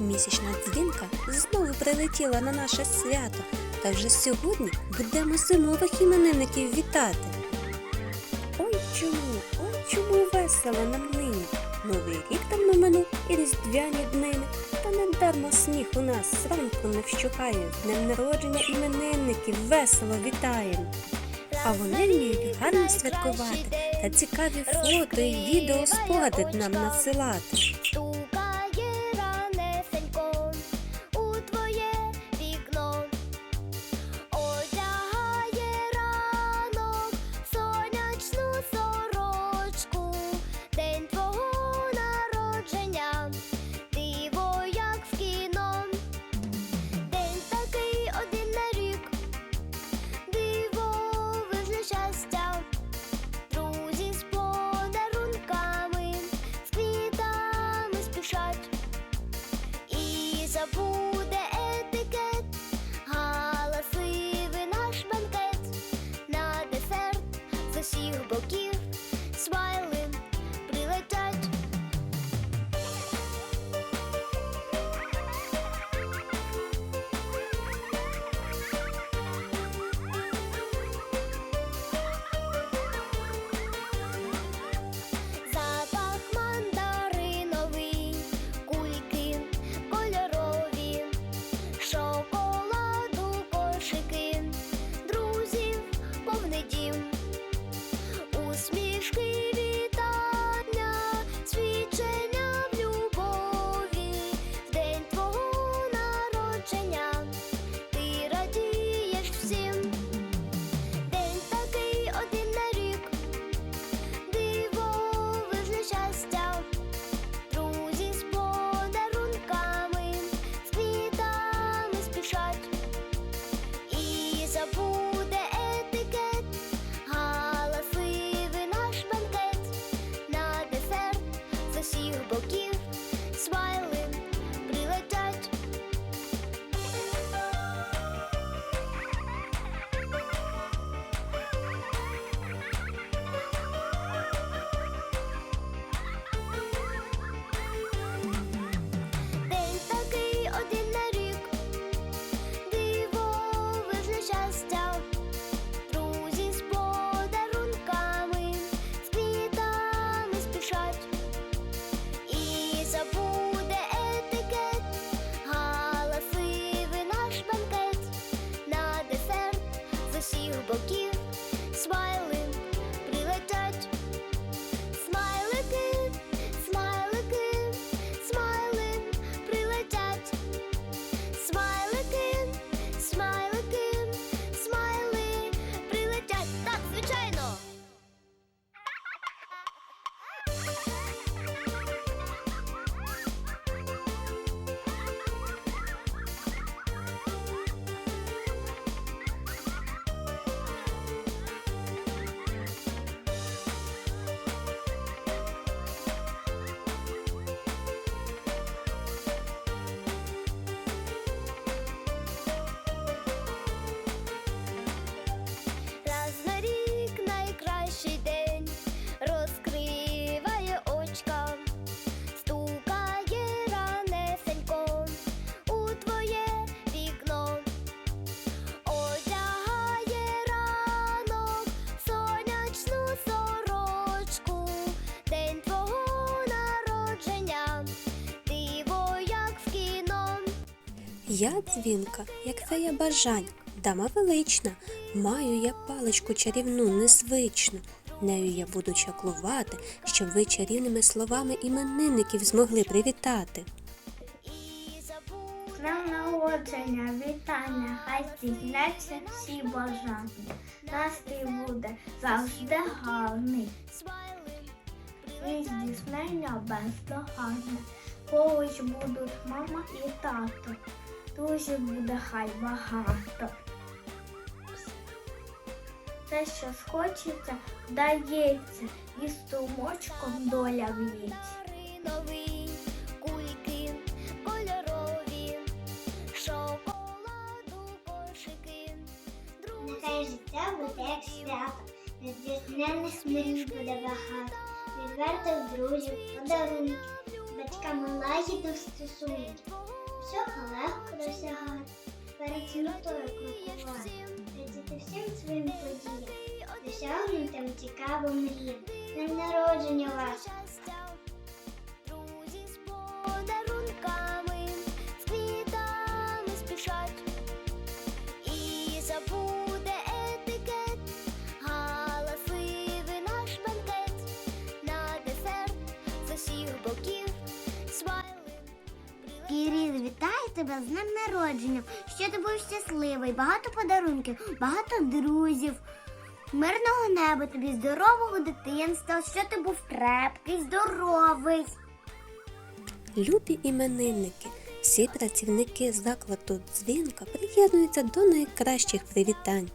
Місячна дзвінка знову прилетіла на наше свято, та вже сьогодні будемо зимових іменинників вітати. Ой чому, ой чому весело нам нині. Новий рік давно минув і різдвяні днини. Та не дарма сніг у нас зранку не вщухає. Днем народження іменинників весело вітаємо. А вони вміють гарно святкувати та цікаві фото і відео спогади нам надсилати. Я дзвінка, як фея бажань, дама велична, маю я паличку чарівну незвичну. Нею я буду чаклувати, щоб ви чарівними словами іменинників змогли привітати. З днем народження, вітання, хай здійсняться всі бажання. Настрій буде завжди гарний. І здійснення бездоганне. Поруч будуть мама і тато. Друзів буде хай багато. Те, що схочеться, вдається, і струмочком доля кошики, Нехай життя буде як свято, нездійсненних мрій буде багато, відвертих друзів, подарунків, батьками лагідно стосують. Всього легко досягати, перед метою крокувати, радіти всім своїм подіям, досягнутим цікаво мріям. День народження вас! Тебе з днем народження. Що ти був щасливий, багато подарунків, багато друзів. Мирного неба тобі, здорового дитинства, що ти був крепкий, здоровий. Любі іменинники, всі працівники закладу дзвінка приєднуються до найкращих привітань.